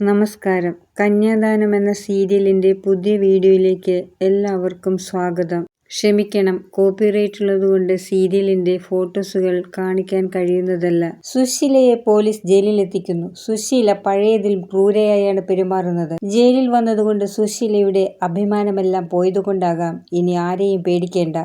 നമസ്കാരം. കന്യാദാനം എന്ന സീരിയലിന്റെ പുതിയ വീഡിയോയിലേക്ക് എല്ലാവർക്കും സ്വാഗതം. ക്ഷമിക്കണം കോപ്പിറൈറ്റ് ഉള്ളതുകൊണ്ട് സീരിയലിന്റെ ഫോട്ടോസുകൾ കാണിക്കാൻ കഴിയുന്നതല്ല. സുശീലയെ പോലീസ് ജയിലിലെത്തിക്കുന്നു. സുശീല പഴയതിൽ ക്രൂരയായാണ് പെരുമാറുന്നത്. ജയിലിൽ വന്നതുകൊണ്ട് സുശീലയുടെ അഭിമാനമെല്ലാം പോയതുകൊണ്ടാകാം. ഇനി ആരെയും പേടിക്കേണ്ട.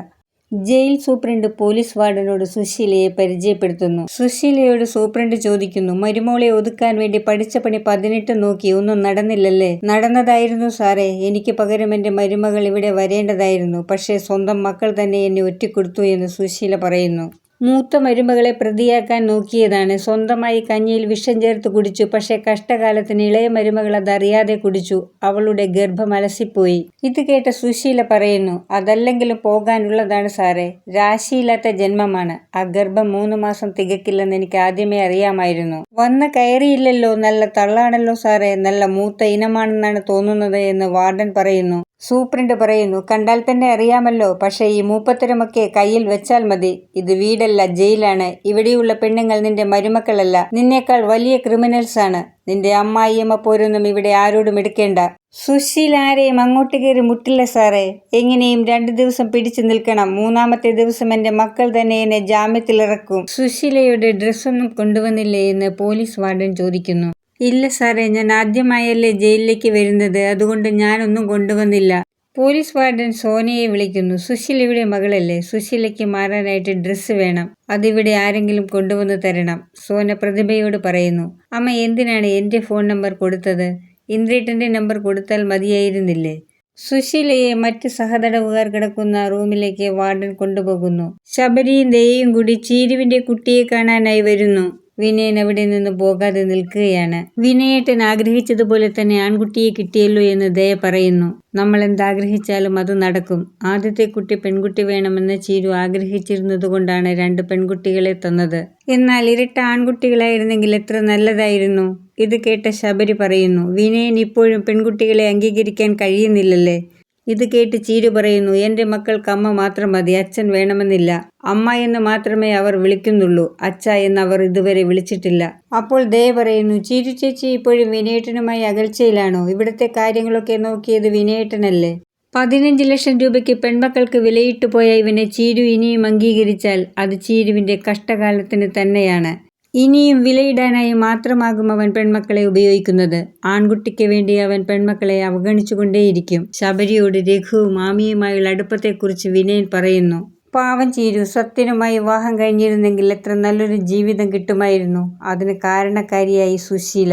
ജയിൽ സൂപ്രണ്ട് പോലീസ് വാർഡനോട് സുശീലയെ പരിചയപ്പെടുത്തുന്നു. സുശീലയോട് സൂപ്രണ്ട് ചോദിക്കുന്നു മരുമോളെ ഒതുക്കാൻ വേണ്ടി പഠിച്ച പണി പതിനെട്ട് നോക്കി ഒന്നും നടന്നില്ലല്ലേ? നടന്നതായിരുന്നു സാറേ. എനിക്ക് പകരം എന്റെ മരുമകൾ ഇവിടെ വരേണ്ടതായിരുന്നു. പക്ഷേ സ്വന്തം മക്കൾ തന്നെ എന്നെ ഒറ്റിക്കൊടുത്തു എന്ന് സുശീല പറയുന്നു. മൂത്ത മരുമകളെ പ്രതിയാക്കാൻ നോക്കിയതാണ്. സ്വന്തമായി കഞ്ഞിയിൽ വിഷം ചേർത്ത് കുടിച്ചു. പക്ഷേ കഷ്ടകാലത്തിന് ഇളയ മരുമകൾ അതറിയാതെ കുടിച്ചു. അവളുടെ ഗർഭം അലസിപ്പോയി. ഇത് കേട്ട സുശീല പറയുന്നു അതല്ലെങ്കിലും പോകാനുള്ളതാണ് സാറേ. രാശിയില്ലാത്ത ജന്മമാണ്. ആ ഗർഭം മൂന്ന് മാസം തികക്കില്ലെന്ന് എനിക്ക് ആദ്യമേ അറിയാമായിരുന്നു. വന്ന് കയറിയില്ലല്ലോ. നല്ല തള്ളാണല്ലോ സാറേ. നല്ല മൂത്ത ഇനമാണെന്നാണ് തോന്നുന്നത് എന്ന് വാർഡൻ പറയുന്നു. സൂപ്രണ്ട് പറയുന്നു കണ്ടാൽ തന്നെ അറിയാമല്ലോ പക്ഷേ ഈ മൂപ്പത്തരമൊക്കെ കയ്യിൽ വെച്ചാൽ മതി. ഇത് വീടല്ല ജയിലാണ്. ഇവിടെയുള്ള പെണ്ണുങ്ങൾ നിന്റെ മരുമക്കളല്ല. നിന്നേക്കാൾ വലിയ ക്രിമിനൽസ് ആണ്. നിന്റെ അമ്മായിയമ്മ പോരൊന്നും ഇവിടെ ആരോടും എടുക്കേണ്ട. സുശീൽ ആരെയും അങ്ങോട്ട് കയറി മുട്ടില്ല സാറേ. എങ്ങനെയും രണ്ടു ദിവസം പിടിച്ചു നിൽക്കണം. മൂന്നാമത്തെ ദിവസം എന്റെ മക്കൾ തന്നെ എന്നെ ജാമ്യത്തിലിറക്കും. സുശീലയുടെ ഡ്രസ്സൊന്നും കൊണ്ടുവന്നില്ലേ എന്ന് പോലീസ് വാർഡൻ ചോദിക്കുന്നു. ഇല്ല സാറേ ഞാൻ ആദ്യമായല്ലേ ജയിലിലേക്ക് വരുന്നത്. അതുകൊണ്ട് ഞാനൊന്നും കൊണ്ടുവന്നില്ല. പോലീസ് വാർഡൻ സോനിയെ വിളിക്കുന്നു. സുശീലയുടെ മകളല്ലേ? സുശീലയ്ക്ക് മാറാനായിട്ട് ഡ്രസ്സ് വേണം. അതിവിടെ ആരെങ്കിലും കൊണ്ടുവന്ന് തരണം. സോന പ്രതിഭയോട് പറയുന്നു. അമ്മ എന്തിനാണ് എന്റെ ഫോൺ നമ്പർ കൊടുത്തത്? ഇന്ദ്രേട്ടന്റെ നമ്പർ കൊടുത്താൽ മതിയായിരുന്നില്ലേ? സുശീലയെ മറ്റ് സഹതടവുകാർ കിടക്കുന്ന റൂമിലേക്ക് വാർഡൻ കൊണ്ടുപോകുന്നു. ശബരിയും ദയയും കൂടി ചീരുവിന്റെ കുട്ടിയെ കാണാനായി വരുന്നു. വിനയൻ അവിടെ നിന്ന് പോകാതെ നിൽക്കുകയാണ്. വിനയേട്ടൻ ആഗ്രഹിച്ചതുപോലെ തന്നെ ആൺകുട്ടിയെ കിട്ടിയല്ലോ എന്ന് ദയ പറയുന്നു. നമ്മൾ എന്താഗ്രഹിച്ചാലും അത് നടക്കും. ആദ്യത്തെ കുട്ടി പെൺകുട്ടി വേണമെന്ന് ചീരു ആഗ്രഹിച്ചിരുന്നതുകൊണ്ടാണ് രണ്ട് പെൺകുട്ടികളെ തന്നത്. എന്നാൽ ഇരട്ട ആൺകുട്ടികളായിരുന്നെങ്കിൽ എത്ര നല്ലതായിരുന്നു? ഇത് കേട്ട ശബരി പറയുന്നു വിനയൻ ഇപ്പോഴും പെൺകുട്ടികളെ അംഗീകരിക്കാൻ കഴിയുന്നില്ലല്ലേ? ഇത് കേട്ട് ചീരു പറയുന്നു എന്റെ മക്കൾക്ക് അമ്മ മാത്രം മതി അച്ഛൻ വേണമെന്നില്ല. അമ്മ എന്ന് മാത്രമേ അവർ വിളിക്കുന്നുള്ളൂ. അച്ഛ എന്ന് അവർ ഇതുവരെ വിളിച്ചിട്ടില്ല. അപ്പോൾ ദയ പറയുന്നു ചീരു ചേച്ചി ഇപ്പോഴും വിനയേട്ടനുമായി അകൽച്ചയിലാണോ? ഇവിടുത്തെ കാര്യങ്ങളൊക്കെ നോക്കിയത് വിനയേട്ടനല്ലേ? പതിനഞ്ച് ലക്ഷം രൂപയ്ക്ക് പെൺമക്കൾക്ക് വിലയിട്ടു പോയ ഇവനെ ചീരു ഇനിയും അംഗീകരിച്ചാൽ അത് ചീരുവിന്റെ കഷ്ടകാലത്തിന് തന്നെയാണ്. ഇനിയും വിലയിടാനായി മാത്രമാകും അവൻ പെൺമക്കളെ ഉപയോഗിക്കുന്നത്. ആൺകുട്ടിക്ക് വേണ്ടി അവൻ പെൺമക്കളെ അവഗണിച്ചുകൊണ്ടേയിരിക്കും. ശബരിയോട് രഘുവും മാമിയുമായുള്ള അടുപ്പത്തെക്കുറിച്ച് വിനയൻ പറയുന്നു. പാവം ചീരു സത്യനുമായി വിവാഹം കഴിഞ്ഞിരുന്നെങ്കിൽ എത്ര നല്ലൊരു ജീവിതം കിട്ടുമായിരുന്നു. അതിന് കാരണക്കാരിയായി സുശീല.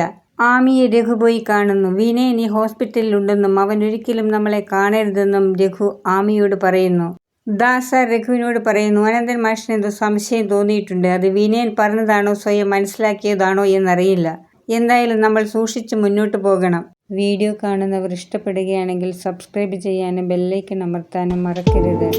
ആമിയെ രഘു പോയി കാണുന്നു. വിനയൻ ഈ ഹോസ്പിറ്റലിലുണ്ടെന്നും അവൻ ഒരിക്കലും നമ്മളെ കാണരുതെന്നും രഘു ആമിയോട് പറയുന്നു. ദാസ രഘുവിനോട് പറയുന്നു അനന്തൻ മാഷിന് എന്തോ സംശയം തോന്നിയിട്ടുണ്ട്. അത് വിനയൻ പറഞ്ഞതാണോ സ്വയം മനസ്സിലാക്കിയതാണോ എന്നറിയില്ല. എന്തായാലും നമ്മൾ സൂക്ഷിച്ച് മുന്നോട്ട് പോകണം. വീഡിയോ കാണുന്നവർ ഇഷ്ടപ്പെടുകയാണെങ്കിൽ സബ്സ്ക്രൈബ് ചെയ്യാനും ബെല്ലൈക്കൺ അമർത്താനും മറക്കരുത്.